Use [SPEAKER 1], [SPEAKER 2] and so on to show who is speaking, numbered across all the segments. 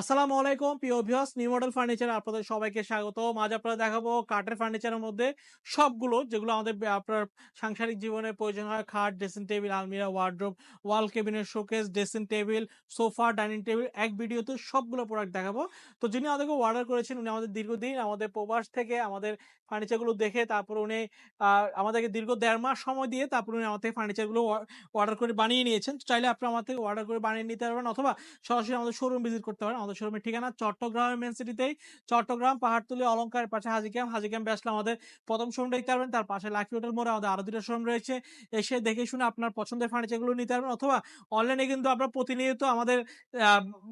[SPEAKER 1] আসসালামু আলাইকুম, প্রিয় ভিউয়ার্স নিউ মডেল ফার্নিচার আপনাদের সবাইকে স্বাগত আজ আপনারা দেখাবো কাঠের ফার্নিচারের মধ্যে সবগুলো যেগুলো আমাদের আপনার সাংসারিক জীবনে প্রয়োজন হয়, খাট ড্রেসিং টেবিল আলমিরা ওয়ার্ড্রোব ওয়াল কেবিনের showcase dressing table sofa dining table এক ভিডিওতে সবগুলো প্রোডাক্ট দেখাবো। তো যিনি আমাদেরকে অর্ডার করেছেন, উনি আমাদের দীর্ঘদিন আমাদের প্রবাস থেকে আমাদের ফার্নিচারগুলো দেখে তারপর উনি আমাদেরকে দীর্ঘ দেড় মাস সময় দিয়ে তারপর উনি আমাদের ফার্নিচারগুলো অর্ডার করে বানিয়ে নিয়েছেন। চাইলে আপনি আমার থেকে অর্ডার করে বানিয়ে নিতে পারবেন অথবা সরাসরি আমাদের শোরুম ভিজিট করতে পারেন। আমাদের শোরুমের ঠিকানা চট্টগ্রামের মেন সিটিতেই চট্টগ্রাম, পাহাড়তলি অলঙ্কারের পাশে হাজি ক্যাম্প হাজি ক্যাম্পে আসলে আমাদের প্রথম শোরুম দেখতে পারবেন। তার পাশে লাকি হোটেল মোড়ে আমাদের আরও দুটো শোরুম রয়েছে। এসে দেখে শুনে আপনার পছন্দের ফার্নিচারগুলো নিতে পারবেন অথবা অনলাইনে কিন্তু আমরা প্রতিনিয়ত আমাদের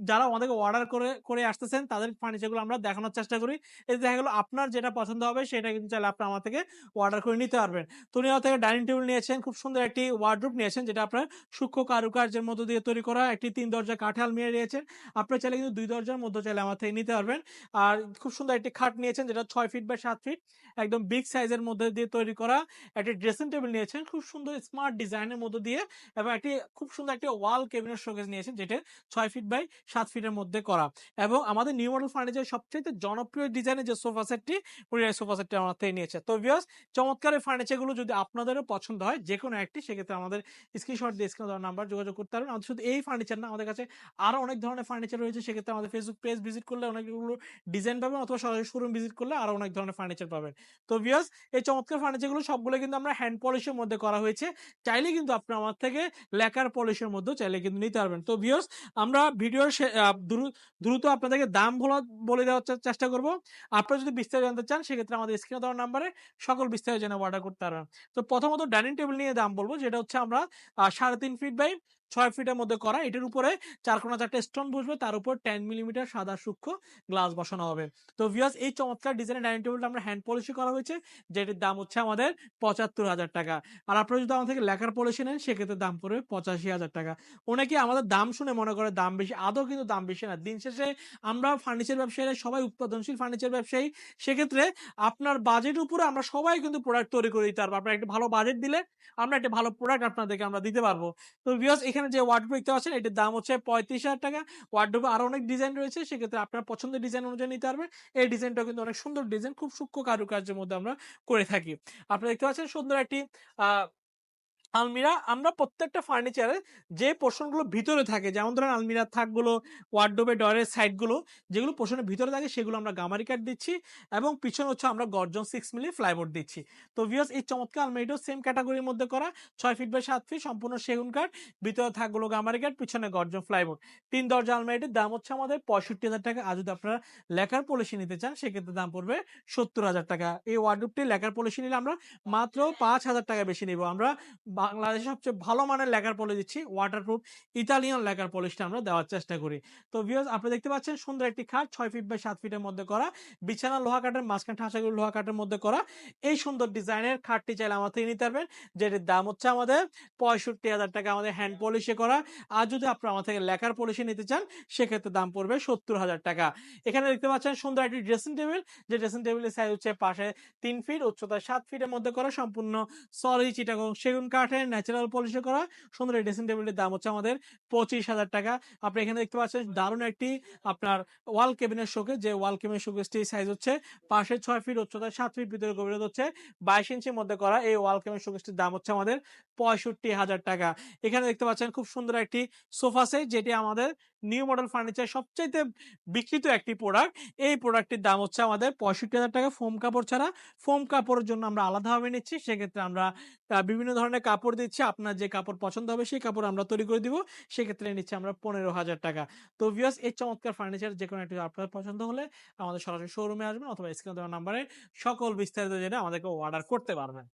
[SPEAKER 1] যারা আমাদেরকে অর্ডার করে করে আসতেছেন, তাদের ফার্নিচারগুলো আমরা দেখানোর চেষ্টা করি। এতে দেখা গেলো আপনার যেটা পছন্দ হবে, সেটা কিন্তু চাইলে আপনি আমার থেকে অর্ডার করে নিতে পারবেন। তো উনি থেকে ডাইনিং টেবিল নিয়েছেন, খুব সুন্দর একটি ওয়ার্ড্রোপ নিয়েছেন, যেটা আপনার সূক্ষ্ম কারুকার্যের মধ্য দিয়ে তৈরি করা, একটি তিন দরজা কাঠাল নিয়ে নিয়েছেন আপনার চাইলে কিন্তু দুই দরজার মধ্যে চাইলে আমার থেকে নিতে পারবেন। আর খুব সুন্দর একটি খাট নিয়েছেন, যেটা ছয় ফিট বাই সাত ফিট, একদম বিগ সাইজের মধ্যে দিয়ে তৈরি করা। একটি ড্রেসিং টেবিল নিয়েছেন, খুব সুন্দর স্মার্ট ডিজাইনের মধ্যে দিয়ে এবং একটি খুব সুন্দর একটি ওয়াল কেবিনেট শোকেস নিয়েছেন, যেটা ছয় ফিট বাই সাত ফিটের মধ্যে করা। এবং আমাদের নিউ মডেল ফার্নিচার সবচেয়ে জনপ্রিয় ডিজাইনের যে সোফা সেটটি উনি সোফা সেটটি আমার থেকে নিয়েছে। তো ভিউয়ার্স চমৎকার এই ফার্নিচারগুলো যদি আপনাদেরও পছন্দ হয় যে কোনো একটি, সেক্ষেত্রে আমাদের স্ক্রিনশট দিয়ে স্ক্রিন নাম্বার যোগাযোগ করতে পারবেন। শুধু এই ফার্নিচার না, আমাদের কাছে আরও অনেক ধরনের ফার্নিচার রয়েছে, সেক্ষেত্রে আমাদের ফেসবুক পেজ ভিজিট করলে অনেকগুলো ডিজাইন পাবেন অথবা সরাসরি শোরুম ভিজিট করলে আরও অনেক ধরনের ফার্নিচার পাবেন। তো ভিউয়ার্স এই চমৎকার ফার্নিচারগুলো সবগুলো কিন্তু আমরা হ্যান্ড পলিশের মধ্যে করা হয়েছে। চাইলে কিন্তু আপনি আমার থেকে লেকার পলিশের মধ্যে চাইলে কিন্তু নিতে পারবেন। তো ভিউয়ার্স আমরা ভিডিওর দ্রুত আপনাদেরকে দাম বলা, বলে দেওয়ার চেষ্টা করব। আপনারা যদি বিস্তারিত জানতে চান, সেক্ষেত্রে আমাদের স্ক্রিনে দেওয়ার নাম্বারে সকল বিস্তারিত জেনে অর্ডার করতে পারবেন। তো প্রথমত ডাইনিং টেবিল নিয়ে দাম বলব। যেটা হচ্ছে আমরা সাড়ে তিন ফিট বাই ছয় ফিটের মধ্যে করা, এটার উপরে চার কোনা চারটে স্টোন বসবে, তার উপর টেন মিলিমিটার সাদা সূক্ষ্ম গ্লাস বসানো হবে। তো ভিউয়ার্স এই চমৎকার ডিজাইনের ডাইনিং টেবিলটা আমরা হ্যান্ড পলিশি করা হয়েছে, যেটির দাম হচ্ছে আমাদের পঁচাত্তর হাজার টাকা। আর আপনারা যদি আমাদের থেকে লেখার পলিশি নেন, সেক্ষেত্রে দাম পড়বে পঁচাশি হাজার টাকা। অনেকে আমাদের দাম শুনে মনে করে দাম বেশি, আদৌ কিন্তু দাম বেশি না। দিন শেষে আমরা ফার্নিচার ব্যবসায়ীরা সবাই উৎপাদনশীল ফার্নিচার ব্যবসায়ী। সেক্ষেত্রে আপনার বাজেট উপরে আমরা সবাই কিন্তু প্রোডাক্ট তৈরি করে দিতে পারব। আপনার একটা ভালো বাজেট দিলে আমরা একটা ভালো প্রোডাক্ট আপনাদেরকে আমরা দিতে পারব। তো ভিউয়ার্স এখানে যে ওয়ার্ড দেখতে পাচ্ছেন, এটির দাম হচ্ছে পঁয়ত্রিশ হাজার টাকা। ওয়ার্ড আরও অনেক ডিজাইন রয়েছে, সেক্ষেত্রে আপনার পছন্দের ডিজাইন অনুযায়ী নিতে পারবেন। এই ডিজাইনটা কিন্তু অনেক সুন্দর ডিজাইন খুব সূক্ষ্ম কারুকার্যের মধ্যে আমরা করে থাকি। আপনারা দেখতে পাচ্ছেন সুন্দর একটি আলমিরা, আমরা প্রত্যেকটা ফার্নিচারে যে পোর্শনগুলো ভিতরে থাকে, যেমন ধরেন আলমিরার থাকগুলো ওয়ার্ডোবে ডরের সাইডগুলো যেগুলো পোর্শনের ভিতরে থাকে, সেগুলো আমরা গামারি কাঠ দিচ্ছি এবং পিছনে হচ্ছে আমরা গর্জন সিক্স মিলি ফ্লাইবোর্ড দিচ্ছি। তো ভিউয়ার্স এই চমৎকার আলমিরাটাও সেম ক্যাটাগরির মধ্যে করা, ছয় ফিট বাই সাত ফিট সম্পূর্ণ সেগুন কাঠ, ভিতরে থাকগুলো গামারি কাঠ, পিছনে গর্জন ফ্লাইবোর্ড তিন দরজা আলমারিটির দাম হচ্ছে আমাদের পঁয়ষট্টি হাজার টাকা। আর যদি আপনারা লেখার পলিসি নিতে চান, সেক্ষেত্রে দাম পড়বে সত্তর হাজার টাকা। এই ওয়ার্ডরোবটি লেখার পলিসি নিলে আমরা মাত্র পাঁচ হাজার টাকা বেশি নিব। আমরা বাংলাদেশে সবচেয়ে ভালো মানের লেখার পলিশ দিচ্ছি ওয়াটারপ্রুফ ইতালিয়ান লেখার পলিশটা আমরা দেওয়ার চেষ্টা করি। তো ভিউয়ার্স আপনি দেখতে পাচ্ছেন সুন্দর একটি খাট, ছয় ফিট বাই সাত ফিটের মধ্যে করা, বিছানা লোহা কাঠের, মাঝখান ঠাসাগুলো লোহা কাঠের মধ্যে করা। এই সুন্দর ডিজাইনের খাটটি চাইলে আমার থেকে নিতে পারবেন, যেটির দাম হচ্ছে আমাদের পঁয়ষট্টি হাজার টাকা, আমাদের হ্যান্ড পলিশে করা। আর যদি আপনি আমার থেকে লেখার পলিশে নিতে চান, সেক্ষেত্রে দাম পড়বে সত্তর হাজার টাকা। এখানে দেখতে পাচ্ছেন সুন্দর একটি ড্রেসিং টেবিল যে ড্রেসিং টেবিলের সাইজ হচ্ছে পাশে তিন ফিট উচ্চতা সাত ফিটের মধ্যে করা, সম্পূর্ণ সরি চিটাগং সেগুন কাঠের ন্যাচারাল পলিশে করা। সুন্দর ড্রেসিং টেবিলের দাম হচ্ছে আমাদের পঁচিশ হাজার টাকা। আপনি এখানে দেখতে পাচ্ছেন দারুণ একটি আপনার ওয়াল কেবিনের শোকে যে ওয়াল কেবিনের শোকেসটি সাইজ হচ্ছে পাশে ছয় ফিট উচ্চতা সাত ফিট ভিতরে গভীরতা হচ্ছে বাইশ ইঞ্চির মধ্যে করা এই ওয়াল কেবিনের শোকেসটির দাম হচ্ছে আমাদের পঁয়ষট্টি হাজার টাকা। এখানে দেখতে পাচ্ছেন খুব সুন্দর একটি সোফা সেট যেটি আমাদের নিউ মডেল ফার্নিচার সবচাইতে বিক্রিত একটি প্রোডাক্ট এই প্রোডাক্টটির দাম হচ্ছে আমাদের পঁয়ষট্টি হাজার টাকা। ফোম কাপড় ছাড়া ফোম কাপড়ের জন্য আমরা আলাদাভাবে নিচ্ছি। সেক্ষেত্রে আমরা বিভিন্ন ধরনের কাপড় দিচ্ছি, আপনার যে কাপড় পছন্দ হবে সেই কাপড় আমরা তৈরি করে দিব। সেক্ষেত্রে নিচ্ছি আমরা পনেরো হাজার টাকা। তো ভিওস এই চমৎকার ফার্নিচার যে কোনো একটি আপনার পছন্দ হলে আমাদের সরাসরি শোরুমে আসবেন অথবা স্ক্রিনে নাম্বারে সকল বিস্তারিত জেনে আমাদেরকে অর্ডার করতে পারবেন।